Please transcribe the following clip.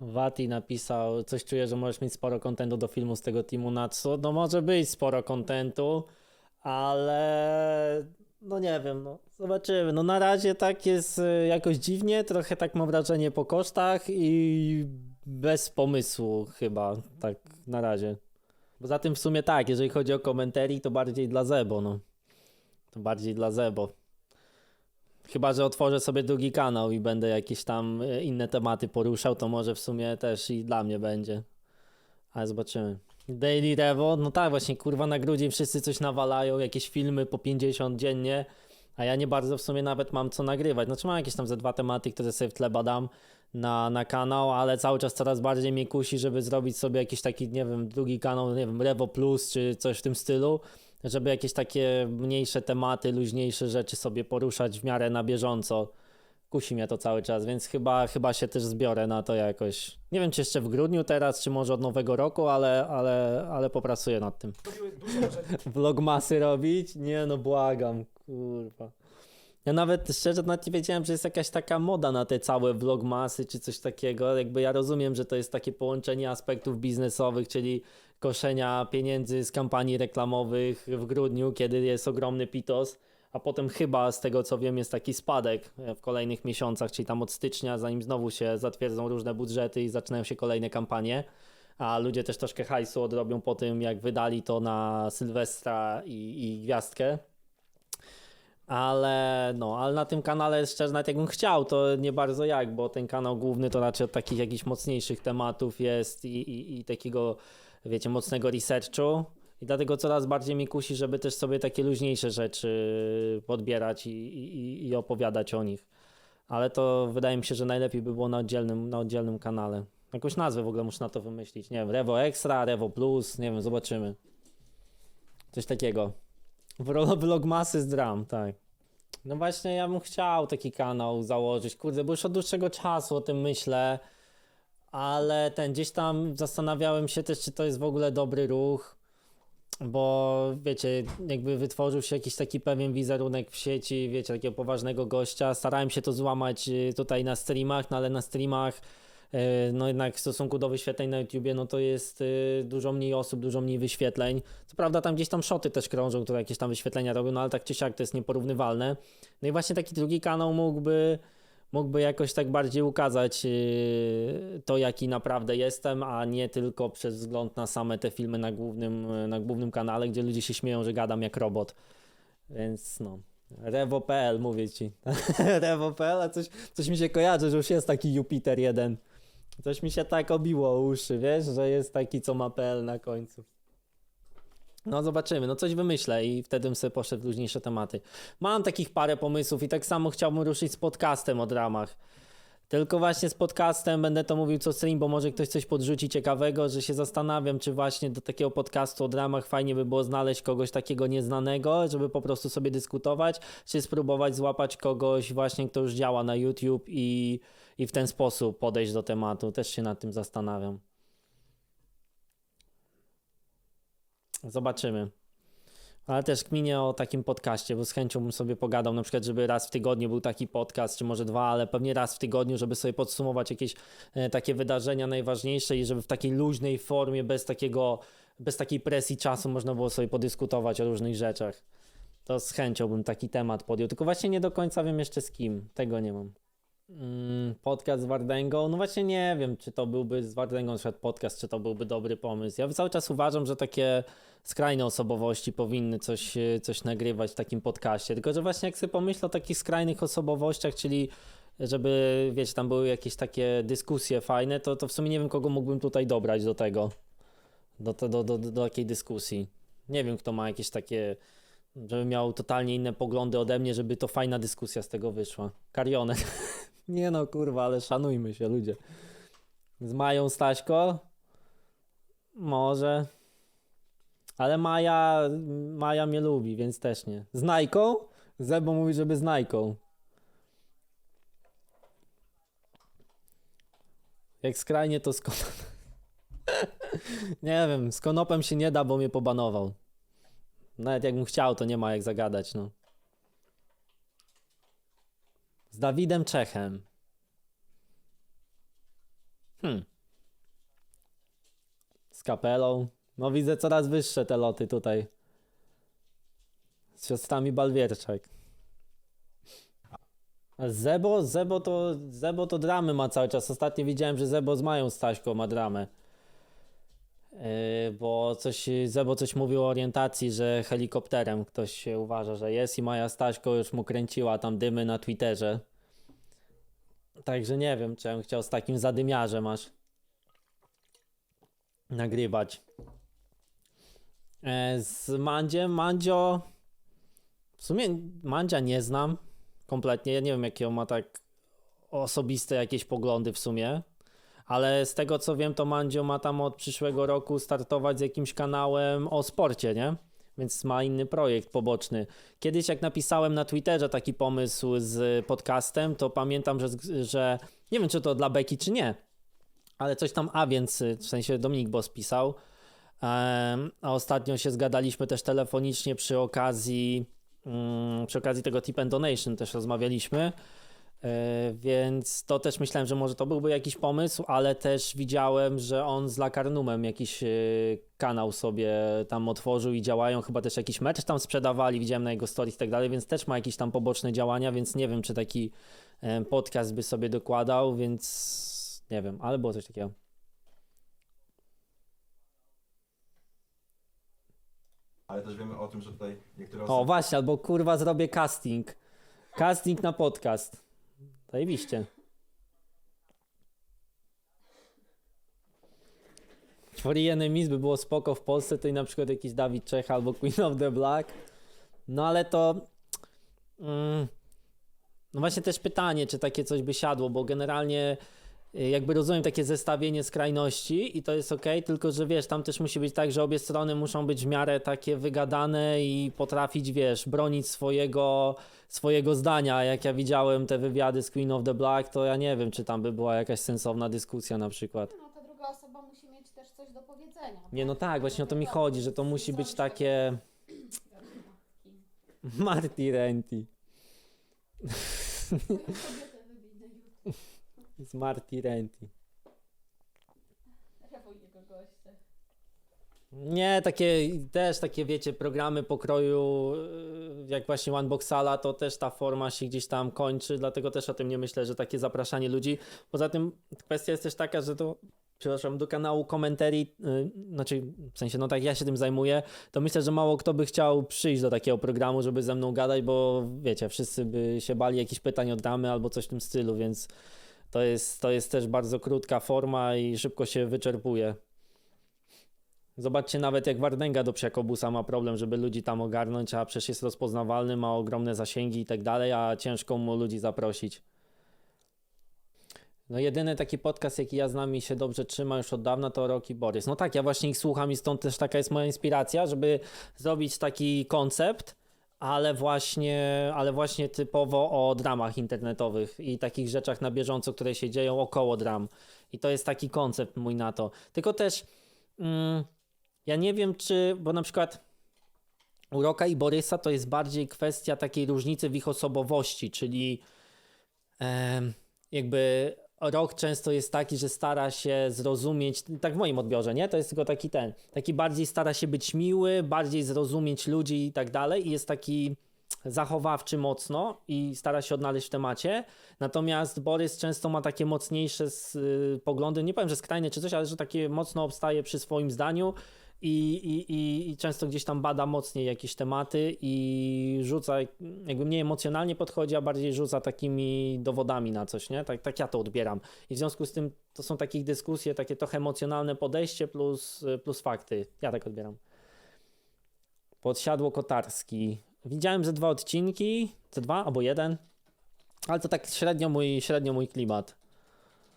Wati napisał, coś czuję, że możesz mieć sporo kontentu do filmu z tego teamu Natsu. No może być sporo kontentu, ale no nie wiem, no zobaczymy. No na razie tak jest y, jakoś dziwnie, trochę tak mam wrażenie po kosztach i bez pomysłu chyba, tak na razie. Poza tym w sumie tak, jeżeli chodzi o komentarii, to bardziej dla Zebo, no. To bardziej dla Zebo. Chyba, że otworzę sobie drugi kanał i będę jakieś tam y, inne tematy poruszał, to może w sumie też i dla mnie będzie. Ale zobaczymy. Daily Revo, no tak, właśnie kurwa na grudzień wszyscy coś nawalają, jakieś filmy po 50 dziennie, a ja nie bardzo w sumie nawet mam co nagrywać. Znaczy mam jakieś tam ze dwa tematy, które sobie w tle badam na, na kanał, ale cały czas coraz bardziej mnie kusi, żeby zrobić sobie jakiś taki, nie wiem, drugi kanał, nie wiem, Revo Plus czy coś w tym stylu, żeby jakieś takie mniejsze tematy, luźniejsze rzeczy sobie poruszać w miarę na bieżąco. Kusi mnie to cały czas, więc chyba, chyba się też zbiorę na to jakoś. Nie wiem, czy jeszcze w grudniu teraz, czy może od nowego roku, ale, ale, ale popracuję nad tym. Vlogmasy robić? Nie no, błagam, kurwa. Ja nawet szczerze nawet nie wiedziałem, że jest jakaś taka moda na te całe vlogmasy czy coś takiego. Jakby ja rozumiem, że to jest takie połączenie aspektów biznesowych, czyli koszenia pieniędzy z kampanii reklamowych w grudniu, kiedy jest ogromny pitos, a potem chyba z tego co wiem jest taki spadek w kolejnych miesiącach, czyli tam od stycznia, zanim znowu się zatwierdzą różne budżety i zaczynają się kolejne kampanie. A ludzie też troszkę hajsu odrobią po tym, jak wydali to na Sylwestra i, i Gwiazdkę. Ale no, ale na tym kanale szczerze nawet jakbym chciał, to nie bardzo jak, bo ten kanał główny to raczej od takich jakichś mocniejszych tematów jest i, i, i takiego, wiecie, mocnego researchu. I dlatego coraz bardziej mi kusi, żeby też sobie takie luźniejsze rzeczy podbierać i, i, i opowiadać o nich. Ale to wydaje mi się, że najlepiej by było na oddzielnym, na oddzielnym kanale. Jakąś nazwę w ogóle muszę na to wymyślić. Nie wiem, Revo Extra, Revo Plus, nie wiem, zobaczymy. Coś takiego. Vlog- Vlogmasy z dram, tak. No właśnie, ja bym chciał taki kanał założyć, kurde, bo już od dłuższego czasu o tym myślę, ale ten gdzieś tam zastanawiałem się też, czy to jest w ogóle dobry ruch, bo wiecie, jakby wytworzył się jakiś taki pewien wizerunek w sieci, wiecie, takiego poważnego gościa. Starałem się to złamać y, tutaj na streamach, no ale na streamach y, no jednak w stosunku do wyświetleń na YouTubie, no to jest y, dużo mniej osób, dużo mniej wyświetleń. Co prawda tam gdzieś tam szoty też krążą, które jakieś tam wyświetlenia robią, no ale tak czy siak to jest nieporównywalne. No i właśnie taki drugi kanał mógłby mógłby jakoś tak bardziej ukazać yy, to, jaki naprawdę jestem, a nie tylko przez wzgląd na same te filmy na głównym, na głównym kanale, gdzie ludzie się śmieją, że gadam jak robot. Więc no. Revo.pl mówię ci. Revo.pl, a coś, coś mi się kojarzy, że już jest taki Jupiter jeden. Coś mi się tak obiło uszy, wiesz, że jest taki, co ma PL na końcu. No zobaczymy, no coś wymyślę i wtedy bym sobie poszedł w luźniejsze tematy. Mam takich parę pomysłów i tak samo chciałbym ruszyć z podcastem od ramach. Tylko właśnie z podcastem będę to mówił co stream, bo może ktoś coś podrzuci ciekawego, że się zastanawiam, czy właśnie do takiego podcastu od ramach fajnie by było znaleźć kogoś takiego nieznanego, żeby po prostu sobie dyskutować, czy spróbować złapać kogoś właśnie, kto już działa na YouTube i, i w ten sposób podejść do tematu. Też się nad tym zastanawiam. Zobaczymy. Ale też kminię o takim podcaście, bo z chęcią bym sobie pogadał, na przykład, żeby raz w tygodniu był taki podcast, czy może dwa, ale pewnie raz w tygodniu, żeby sobie podsumować jakieś e, takie wydarzenia najważniejsze i żeby w takiej luźnej formie, bez takiego, bez takiej presji czasu można było sobie podyskutować o różnych rzeczach. To z chęcią bym taki temat podjął, tylko właśnie nie do końca wiem jeszcze z kim, tego nie mam. Mm, podcast z Wardęgą, no właśnie nie wiem, czy to byłby z Wardęgą na podcast, czy to byłby dobry pomysł. Ja cały czas uważam, że takie skrajne osobowości powinny coś, e, coś nagrywać w takim podcaście, tylko że właśnie jak sobie pomyślę o takich skrajnych osobowościach, czyli żeby, wiecie, tam były jakieś takie dyskusje fajne, to, to w sumie nie wiem, kogo mógłbym tutaj dobrać do tego, do, do, do, do, do takiej dyskusji. Nie wiem, kto ma jakieś takie, żeby miał totalnie inne poglądy ode mnie, żeby to fajna dyskusja z tego wyszła. Karionek. Nie no, kurwa, ale szanujmy się, ludzie. Z Mają Staśko? Może. Ale Maja, Maja mnie lubi, więc też nie. Z Najką? Zebo mówi, żeby z Najką. Jak skrajnie to z konopem. nie wiem, z konopem się nie da, bo mnie pobanował. Nawet jakbym chciał, to nie ma jak zagadać, no. Z Dawidem Czechem. Hmm. Z kapelą. No widzę coraz wyższe te loty tutaj. Z siostrami Balwierczak. Zebo, Zebo to, Zebo to dramy ma cały czas. Ostatnio widziałem, że Zebo z Mają Staśką ma dramę. Yy, bo coś, Zebo coś mówił o orientacji, że helikopterem ktoś się uważa, że jest i Maja Staśko już mu kręciła tam dymy na Twitterze. Także nie wiem, czy ja bym chciał z takim zadymiarzem aż nagrywać. E, z Mandziem, Mandzio w sumie Mandzia nie znam kompletnie, ja nie wiem jakie on ma tak osobiste jakieś poglądy w sumie, ale z tego co wiem to Mandzio ma tam od przyszłego roku startować z jakimś kanałem o sporcie, nie? Więc ma inny projekt poboczny. Kiedyś jak napisałem na Twitterze taki pomysł z podcastem, to pamiętam, że, że nie wiem czy to dla Beki czy nie, ale coś tam, a więc w sensie Dominik Boss pisał, a ostatnio się zgadaliśmy też telefonicznie przy okazji mm, przy okazji tego tip and donation też rozmawialiśmy. E, Więc to też myślałem, że może to byłby jakiś pomysł, ale też widziałem, że on z Lakarnumem jakiś e, kanał sobie tam otworzył i działają, chyba też jakiś mecz tam sprzedawali, widziałem na jego stories i tak dalej, więc też ma jakieś tam poboczne działania, więc nie wiem, czy taki e, podcast by sobie dokładał, więc nie wiem, ale było coś takiego. Ale też wiemy o tym, że tutaj niektóre O, osoby właśnie, albo kurwa zrobię casting. Casting na podcast. Zajebiście. Free Enemies by było spoko w Polsce, to i na przykład jakiś Dawid Czech albo Queen of the Black. No ale to... Mm, no właśnie też pytanie, czy takie coś by siadło, bo generalnie jakby rozumiem takie zestawienie skrajności i to jest ok, tylko że wiesz, tam też musi być tak, że obie strony muszą być w miarę takie wygadane i potrafić, wiesz, bronić swojego, swojego zdania. A Jak ja widziałem te wywiady z Queen of the Black, to ja nie wiem, czy tam by była jakaś sensowna dyskusja na przykład. No ta druga osoba musi mieć też coś do powiedzenia. Nie, no tak, właśnie o to mi chodzi, że to musi być takie. Marty Renty. Swoją kobietę wybij na YouTube. Z Marty Renty. Nie, takie też takie wiecie, programy pokroju yy, jak właśnie Oneboxala, to też ta forma się gdzieś tam kończy, dlatego też o tym nie myślę, że takie zapraszanie ludzi. Poza tym kwestia jest też taka, że to przepraszam, do kanału komentarii, yy, znaczy w sensie, no tak ja się tym zajmuję, to myślę, że mało kto by chciał przyjść do takiego programu, żeby ze mną gadać, bo wiecie, wszyscy by się bali jakichś pytań od ramy albo coś w tym stylu, więc to jest, to jest też bardzo krótka forma i szybko się wyczerpuje. Zobaczcie nawet jak Wardęga do Psiakobusa ma problem, żeby ludzi tam ogarnąć, a przecież jest rozpoznawalny, ma ogromne zasięgi i tak dalej, a ciężko mu ludzi zaprosić. No jedyny taki podcast, jaki ja znam i się dobrze trzyma już od dawna, to Rocky Borys. No tak, ja właśnie ich słucham i stąd też taka jest moja inspiracja, żeby zrobić taki koncept, ale właśnie, ale właśnie typowo o dramach internetowych i takich rzeczach na bieżąco, które się dzieją około dram. I to jest taki koncept mój na to. Tylko też mm, ja nie wiem, czy, bo na przykład u Roka i Borysa to jest bardziej kwestia takiej różnicy w ich osobowości, czyli em, jakby Rok często jest taki, że stara się zrozumieć, tak w moim odbiorze, nie? To jest tylko taki ten, taki bardziej stara się być miły, bardziej zrozumieć ludzi i tak dalej i jest taki zachowawczy mocno i stara się odnaleźć w temacie. Natomiast Borys często ma takie mocniejsze s- y, poglądy, nie powiem, że skrajne czy coś, ale że takie mocno obstaje przy swoim zdaniu i, i, i, często gdzieś tam bada mocniej jakieś tematy i rzuca, jakby mniej emocjonalnie podchodzi, a bardziej rzuca takimi dowodami na coś, nie? Tak, tak ja to odbieram. I w związku z tym to są takie dyskusje, takie trochę emocjonalne podejście plus, plus fakty. Ja tak odbieram. Podsiadło Kotarski. Widziałem ze dwa odcinki, ze dwa albo jeden, ale to tak średnio mój, średnio mój klimat.